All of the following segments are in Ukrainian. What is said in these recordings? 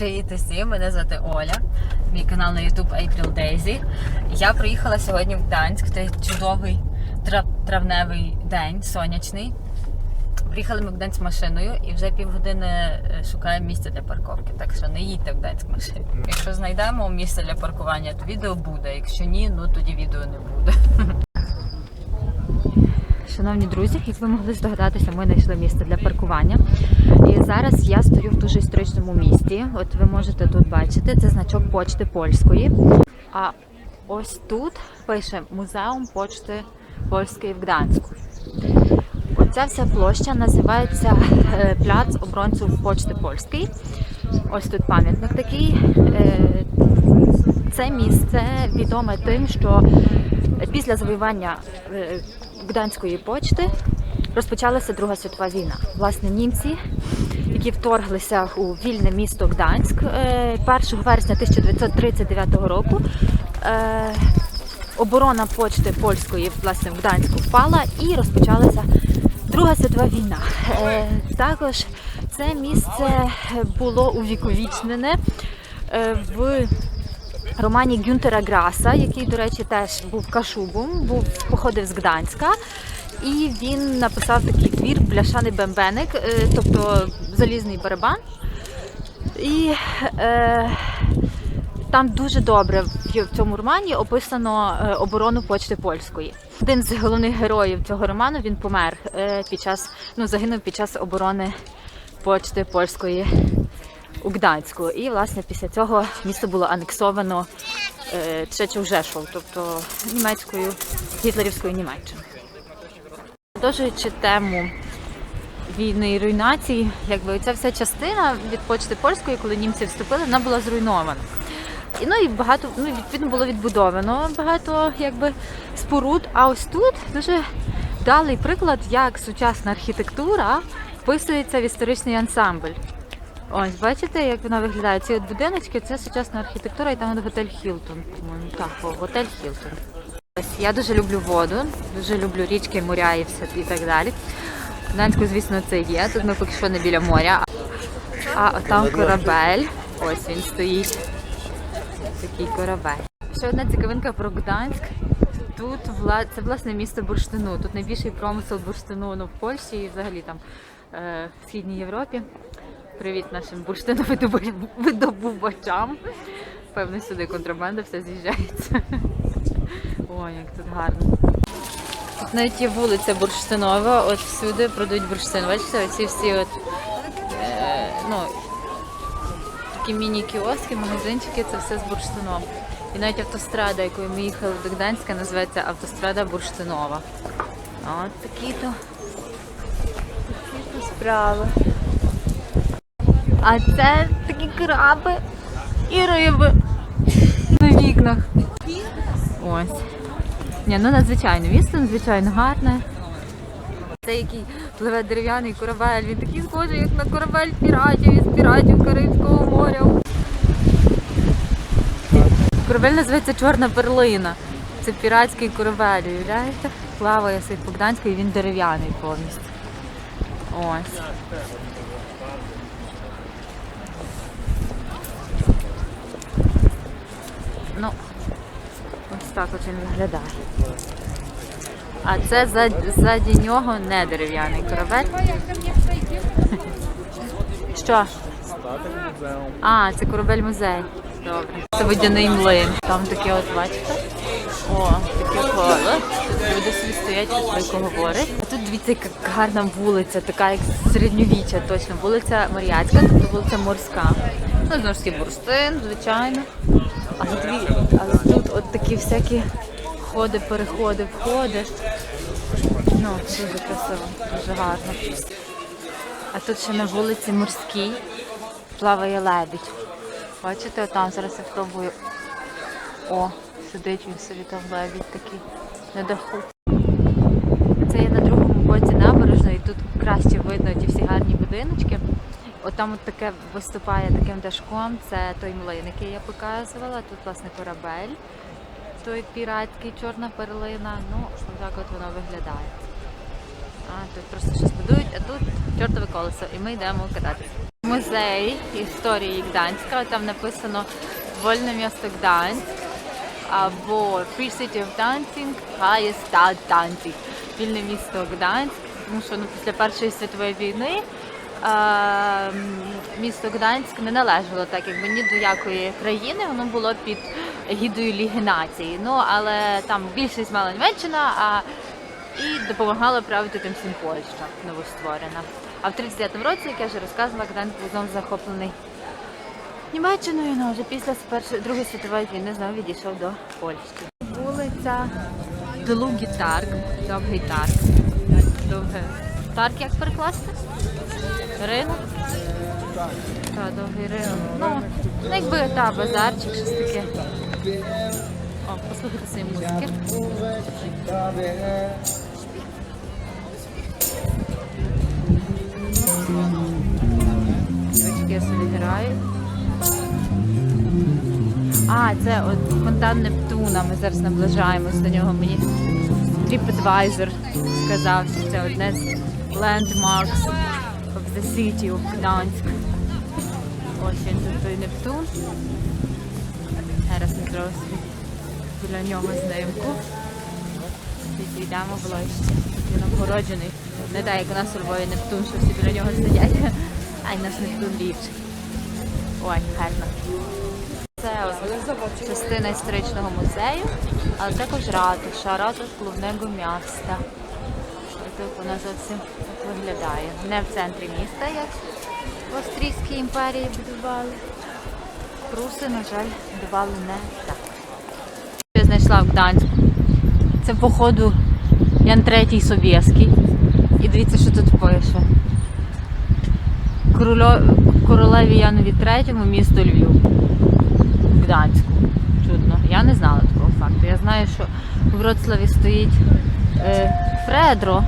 Привіт усім! Мене звати Оля. Мій канал на YouTube April Daisy. Я приїхала сьогодні в Гданськ в той чудовий трав- травневий день, сонячний. Приїхали ми в Гданськ машиною і вже півгодини е, шукаємо місце для парковки. Так що не їдьте в Гданськ машиною. Якщо знайдемо місце для паркування, то відео буде. Якщо ні, ну тоді відео не буде. Шановні друзі, як ви могли здогадатися, ми знайшли місце для паркування. І зараз я стою в дуже історичному місті. От ви можете тут бачити, це значок почти польської. А ось тут пише Музеум почти польської в Гданську. Оця вся площа називається е, Пляц оборонців почти польської. Ось тут пам'ятник такий. Е, Це місце відоме тим, що після завоювання е, Гданської почти розпочалася Друга світова війна. Власне, німці, які вторглися у вільне місто Гданськ е, 1 вересня 1939 року. е, Оборона почти польської власне в Гданську впала і розпочалася Друга світова війна. Е, Також це місце було увіковічнене е, в романі Гюнтера Граса, який, до речі, теж був кашубом, був походив з Гданська. І він написав такий твір Бляшаний бембеник, е, тобто залізний барабан. І е, там дуже добре в цьому романі описано е, оборону почти польської. Один з головних героїв цього роману він помер е, під час, ну загинув під час оборони почти польської у Гданську. І власне після цього місто було анексовано е, Trzecią Rzeszą, тобто німецькою гітлерівською Німеччиною. Продовжуючи тему війни і руйнації, якби ця вся частина від почти польської, коли німці вступили, вона була зруйнована. І, ну і багато, ну, відповідно, було відбудовано багато якби, споруд. А ось тут дуже вдалий приклад, як сучасна архітектура вписується в історичний ансамбль. Ось, бачите, як вона виглядає? Ці от будиночки це сучасна архітектура, і там от готель Хілтон. Так, о, готель Хілтон. Ось я дуже люблю воду, дуже люблю річки, моря і все і так далі. В Гданську, звісно, це є. Тут ми поки що не біля моря. А там корабель. Ось він стоїть. Такий корабель. Ще одна цікавинка про Гданськ. Тут це власне місто бурштину. Тут найбільший промисел бурштину ну, в Польщі і взагалі там е, в Східній Європі. Привіт нашим бурштиновидобувачам. Певно, сюди контрабанда все з'їжджається. Ой, як тут гарно. Тут навіть є вулиця Бурштинова, от всюди продають бурштин. Бачите, оці всі от, е, ну, такі міні-кіоски, магазинчики, це все з бурштином. І навіть автострада, якою ми їхали до Гданська, називається автострада Бурштинова. От такі то, такі то справи. А це такі краби і риби на вікнах. Ось. Ні, ну надзвичайно місто, надзвичайно гарне. Це який пливе дерев'яний корабель. Він такий схожий, як на корабель піратів із піратів Карибського моря. Корабель називається Чорна перлина. Це піратський корабель, уявляєте? Плаває світ по Гданську і він дерев'яний повністю. Ось. Ну, ось так от він виглядає. А це за- ззаді нього не дерев'яний корабель. Що? А, це корабель музей. Добре. Це водяний млин. Там таке от, бачите? О, таке коло. Люди собі стоять, тихо говорять. А тут дивіться, яка гарна вулиця, така як середньовіччя, точно. Вулиця Мар'яцька, тобто вулиця Морська. Ну, знову ж таки, бурштин, звичайно. Але дві, але тут от такі всякі ходи, переходи, входи. Ну, дуже красиво, дуже гарно. А тут ще на вулиці Морській плаває лебідь. Бачите, там зараз я спробую. О, сидить він собі там лебідь такий на даху. Це є на другому боці набережної, тут краще видно ті всі гарні будиночки. От от таке виступає таким дашком, це той млин, який я показувала. Тут, власне, корабель, той піратський, чорна перлина. Ну, так от воно виглядає. А тут просто щось будують, а тут чортове колесо, і ми йдемо кататися. музей історії Гданська. Там написано Вольне місто Гданськ або Free City of Dancing, Стад Данциг. Вільне місто Гданськ. Тому що ну, після Першої світової війни місто Гданськ не належало так, якби ні до якої країни, воно було під гідою Ліги націй. Ну але там більшість мала Німеччина, а і допомагала правити тим всім Польща новостворена. А в 39-му році, як я вже розказувала, Гданськ був знову захоплений Німеччиною, ну вже після першої другої світової війни знову відійшов до Польщі. Вулиця Долугі Тарк, довгий тарк. Довге. Тарк як перекласти? Ринок? Так, довгий ринок. Ну, ну, якби та базарчик, щось таке. О, послухайте цієї музики. Дочки собі грають. А, це от фонтан Нептуна. Ми зараз наближаємось до нього. Мені TripAdvisor сказав, що це одне з of the city of Gdansk. Ось він тут Нептун. Зараз ми біля нього знимку. Підійдемо ближче. Він обгороджений. Не так, як у нас у Львові Нептун, що всі біля нього сидять. Ай, наш Нептун ліпший. Ой, гарно. Це ось частина історичного музею, але також ратуша, ратуш головного міста. Тут вона зовсім виглядає. Не в центрі міста, як в Австрійській імперії будували. Пруси, на жаль, будували не так. Я знайшла в Гданську. Це, походу, Ян Третій Собєський. І дивіться, що тут пише. Корольо... Королеві Янові Третьому місто Львів. В Гданську. Чудно. Я не знала такого факту. Я знаю, що у Вроцлаві стоїть е, Фредро,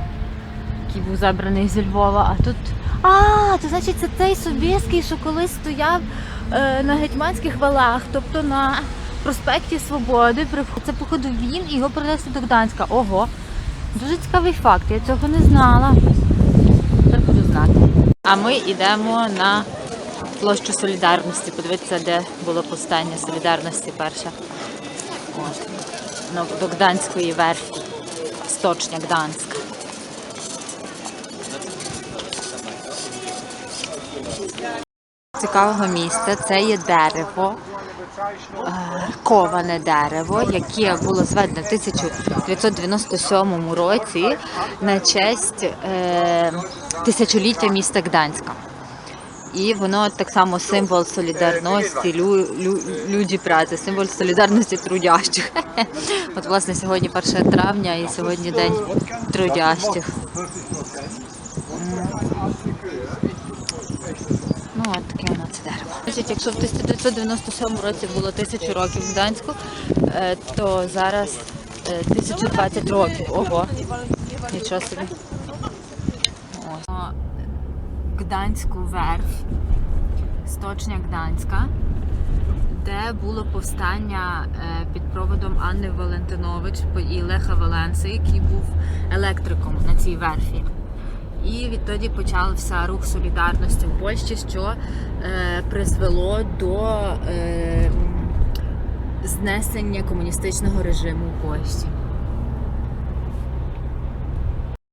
який був забраний зі Львова, а тут. А, то значить це той Собєський, що колись стояв е, на гетьманських валах, тобто на проспекті Свободи. Це, походу, він і його принесли до Гданська. Ого. Дуже цікавий факт, я цього не знала. Тепер буду знати. А ми йдемо на площу Солідарності. Подивитися, де було повстання Солідарності перше. До Гданської верфі. Сточня Гданська. Цікавого місця це є дерево, е, коване дерево, яке було зведено в 1997 році на честь е, тисячоліття міста Гданська. І воно так само символ солідарності, лю, лю, люді праці, символ солідарності трудящих. От, власне, сьогодні 1 травня і сьогодні день трудящих. Ну, от таке воно це дерево. Значить, якщо в 1997 році було тисячу років в Гданську, е, то зараз е, 1020 років. Ого, нічого собі. Гданську верф, сточня Гданська, де було повстання е, під проводом Анни Валентинович і Леха Валенси, який був електриком на цій верфі. І відтоді почався рух солідарності в Польщі, що е, призвело до е, знесення комуністичного режиму в Польщі.